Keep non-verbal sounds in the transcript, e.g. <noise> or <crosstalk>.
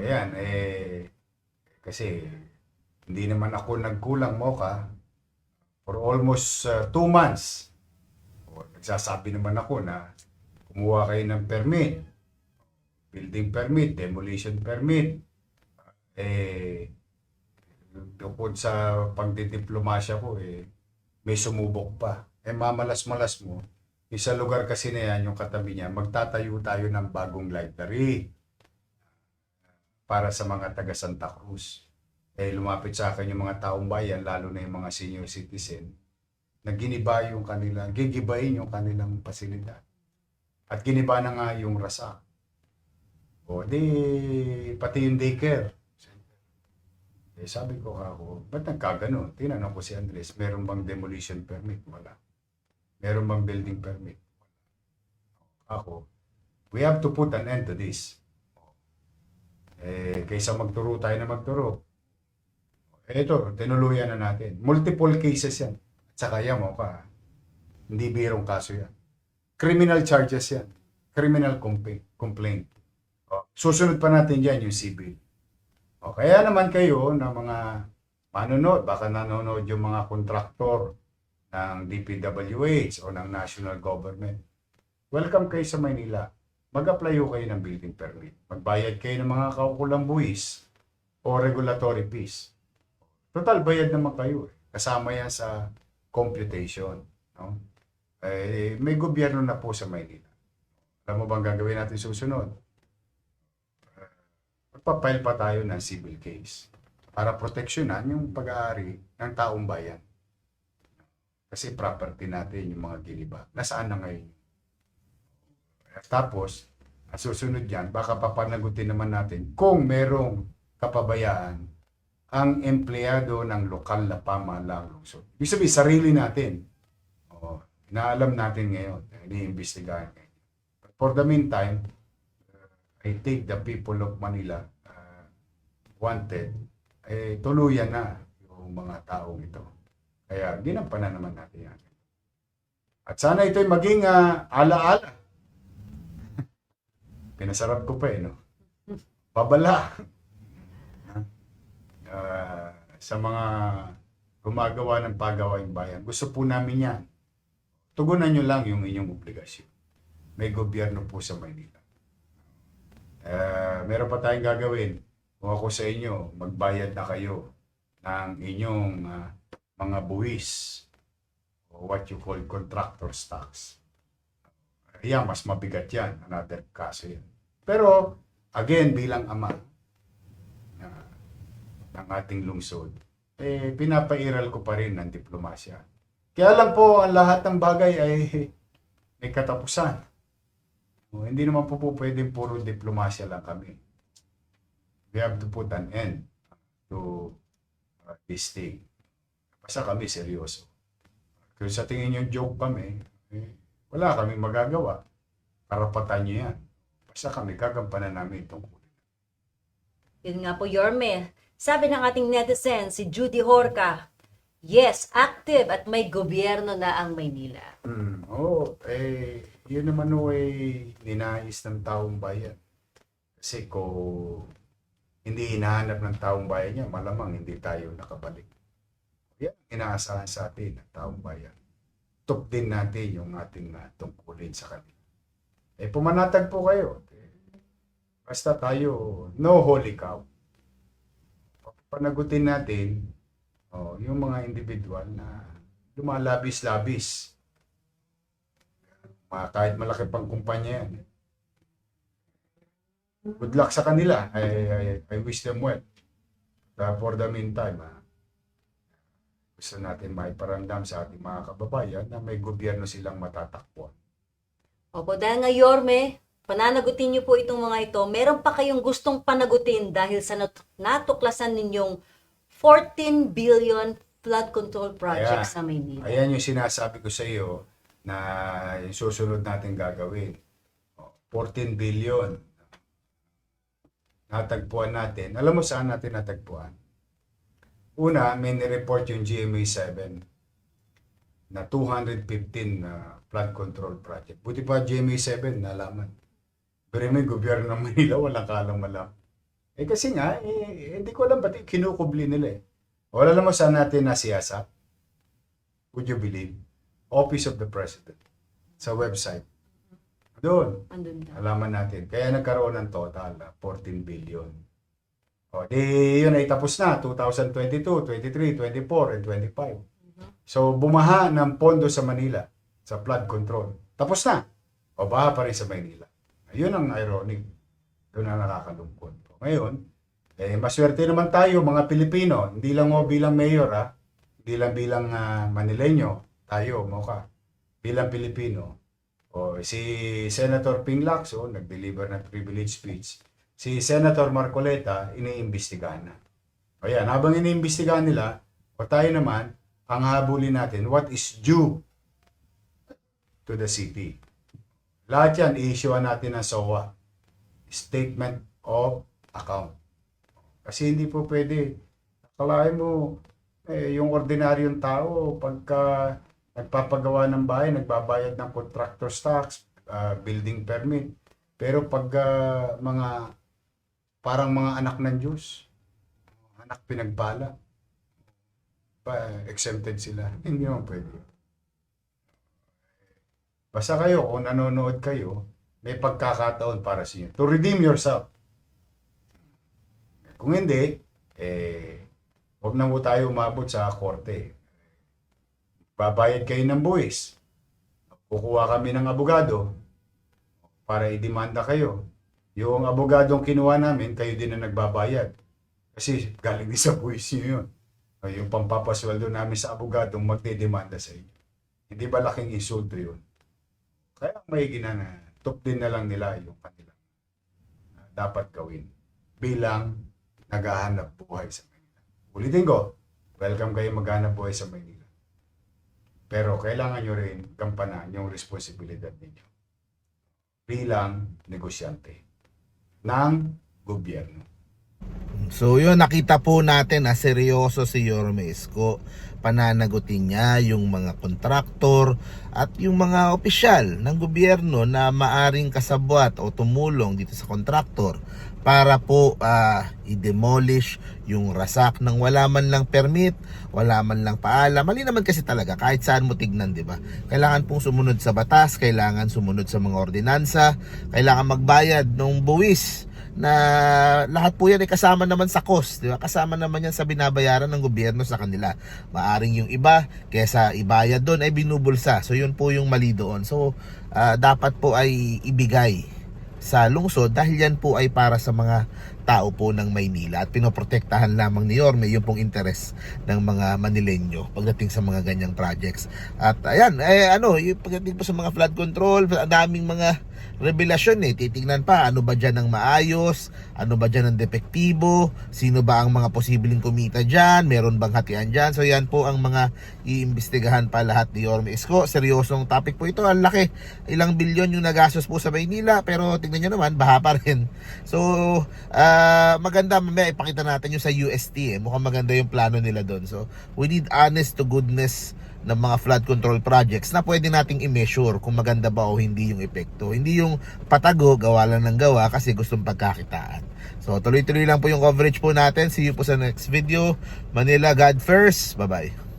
O yan, eh, kasi hindi naman ako nagkulang mo ka for almost uh, two months. O, nagsasabi naman ako na kumuha kayo ng permit, building permit, demolition permit, eh, bukod sa pagdidiplomasya ko, eh, may sumubok pa. Eh, mamalas-malas mo, isa lugar kasi na yan, yung katabi niya, magtatayo tayo ng bagong library para sa mga taga Santa Cruz. Eh, lumapit sa akin yung mga taong bayan, lalo na yung mga senior citizen, na giniba yung kanilang, gigibayin yung kanilang pasilidad. At giniba na nga yung rasa. O di, pati yung daycare. Eh, sabi ko ako, ba't nagkagano? Tinanong ko si Andres, meron bang demolition permit? Wala. Meron bang building permit? Ako, we have to put an end to this. Eh, kaysa magturo tayo na magturo. Ito, tinuluyan na natin. Multiple cases yan. At saka yan mo pa. Hindi birong kaso yan. Criminal charges yan. Criminal complaint. complaint. O, susunod pa natin dyan yung civil. O, kaya naman kayo na mga manonood, baka nanonood yung mga kontraktor ng DPWH o ng national government. Welcome kayo sa Maynila. Mag-apply kayo ng building permit. Magbayad kayo ng mga kaukulang buwis o regulatory fees. Total, bayad naman kayo. Eh. Kasama yan sa computation. No? Eh, may gobyerno na po sa Maynila. Alam mo bang gagawin natin susunod? Uh, Magpapile pa tayo ng civil case para proteksyonan yung pag-aari ng taong bayan. Kasi property natin yung mga giniba. Nasaan na ngayon? Tapos, susunod yan, baka papanagutin naman natin kung merong kapabayaan ang empleyado ng lokal na pamahalaang lungsod. Ibig sabihin, sarili natin. Oo, inaalam natin ngayon, iniimbestigahan ngayon. But for the meantime, uh, I think the people of Manila uh, wanted, eh, tuluyan na yung mga taong ito. Kaya ginampanan naman natin yan. At sana ito'y maging ah, alaala. Pinasarap ko pa eh, no? Babala. Ah, sa mga gumagawa ng pagawaing bayan. Gusto po namin yan. Tugunan nyo lang yung inyong obligasyon. May gobyerno po sa Maynila. Ah, meron pa tayong gagawin. Kung ako sa inyo, magbayad na kayo ng inyong ah, mga buwis o what you call contractor's tax. Yan, mas mabigat yan. Another kaso yan. Pero, again, bilang ama na, ng ating lungsod, eh, pinapairal ko pa rin ng diplomasya. Kaya lang po, ang lahat ng bagay ay <laughs> may katapusan. O, hindi naman po po pwedeng puro diplomasya lang kami. We have to put an end to uh, this thing. Basta kami seryoso. Kung sa tingin nyo joke kami, eh, wala kami magagawa. Karapatan nyo yan. Basta kami, gagampanan namin itong kulin. Yun nga po, Yorme. Sabi ng ating netizen, si Judy Horca, yes, active at may gobyerno na ang Maynila. Hmm, oo, eh, yun naman o eh, ninais ng taong bayan. Kasi kung hindi hinahanap ng taong bayan niya, malamang hindi tayo nakabalik. Yan ang inaasahan sa atin ng taong bayan. Din natin yung ating uh, tungkulin sa kanila. Eh, pumanatag po kayo. Basta tayo, no holy cow. Panagutin natin oh, yung mga individual na lumalabis-labis. Kahit malaki pang kumpanya yan. Good luck sa kanila. I, I, I wish them well. Uh, for the meantime, ah, gusto natin maiparamdam sa ating mga kababayan na may gobyerno silang matatakbuhan. Opo, dahil nga Yorme, pananagutin niyo po itong mga ito, meron pa kayong gustong panagutin dahil sa nat- natuklasan ninyong 14 billion flood control project Ayan. sa Maynila. Ayan yung sinasabi ko sa iyo na yung susunod natin gagawin. O, 14 billion. Natagpuan natin. Alam mo saan natin natagpuan? Una, may nireport yung GMA 7 na 215 na flood control project. Buti pa GMA 7 nalaman. Pero may gobyerno ng Manila, <laughs> walang kalang malam. Eh kasi nga, eh, hindi ko alam ba't kinukubli nila eh. Wala naman saan natin nasiyasa. Would you believe? Office of the President. Sa website. Doon. Alaman natin. Kaya nagkaroon ng total, ah, 14 billion. O, di yun ay tapos na. 2022, 23, 24, and 25. So, bumaha ng pondo sa Manila sa flood control. Tapos na. O, baha pa rin sa Manila. Yun ang ironic. Doon ang nakakalungkot. Ngayon, eh, maswerte naman tayo, mga Pilipino. Hindi lang mo bilang mayor, ha? Hindi lang bilang ah, Manileño. Tayo, moka. Bilang Pilipino. O, si Senator Ping Lacson, nag-deliver ng privilege speech. Si Senator Marcoleta, iniimbestigahan na. O yan, habang iniimbestigahan nila, o tayo naman, ang habulin natin, what is due to the city. Lahat yan, i-issuean natin ng SOA. Statement of account. Kasi hindi po pwede. Akalain mo, eh, yung ordinaryong tao, pagka nagpapagawa ng bahay, nagbabayad ng contractor's tax, ah, building permit. Pero pag ah, mga parang mga anak ng Diyos, anak pinagpala, pa, exempted sila. <laughs> Hindi naman pwede. Basta kayo, kung nanonood kayo, may pagkakataon para sa inyo. To redeem yourself. Kung hindi, eh, huwag na po tayo umabot sa korte. Babayad kayo ng buwis. Kukuha kami ng abogado para idemanda kayo. Yung abogadong kinuha namin, kayo din na nagbabayad. Kasi galing din sa buwis yun. Yung pampapasweldo namin sa abogadong magdedemanda sa inyo. Hindi ba laking insulto yun? Kaya may ginana, top din na lang nila yung kanilang uh, dapat gawin bilang naghahanap buhay sa Manila. Ulitin ko, welcome kayo maghanap buhay sa Manila. Pero kailangan nyo rin gampanan yung responsibilidad ninyo bilang negosyante ng gobyerno. So yun, nakita po natin na seryoso si Yorme Isko. Pananagutin niya yung mga kontraktor at yung mga opisyal ng gobyerno na maaring kasabwat o tumulong dito sa kontraktor para po ah, i-demolish yung rasak ng wala man lang permit, wala man lang paalam. Mali naman kasi talaga kahit saan mo tignan, 'di ba? Kailangan pong sumunod sa batas, kailangan sumunod sa mga ordinansa, kailangan magbayad ng buwis na lahat po yan ay kasama naman sa cost, di ba? Kasama naman yan sa binabayaran ng gobyerno sa kanila. Maaring yung iba, kesa ibayad doon ay binubulsa. So yun po yung mali doon. So ah, dapat po ay ibigay sa lungsod dahil yan po ay para sa mga tao po ng Maynila at pinoprotektahan lamang ni Yorme yung pong interes ng mga Manileño pagdating sa mga ganyang projects. At ayan, eh ano, pagdating po sa mga flood control, ang daming mga revelasyon eh. Titingnan pa ano ba dyan ang maayos, ano ba dyan ang depektibo, sino ba ang mga posibleng kumita dyan, meron bang hatian dyan. So yan po ang mga iimbestigahan pa lahat ni Yorme Isko. Seryosong topic po ito, ang laki. Ilang bilyon yung nagastos po sa Maynila, pero tingnan nyo naman, baha pa rin. So, ah, maganda, mamaya ipakita natin yung sa UST eh. Mukhang maganda yung plano nila doon. So, we need honest to goodness ng mga flood control projects na pwede nating i-measure kung maganda ba o hindi yung epekto. Hindi yung patago, gawa lang ng gawa kasi gustong pagkakitaan. So tuloy-tuloy lang po yung coverage po natin. See you po sa next video. Manila God first. Bye-bye.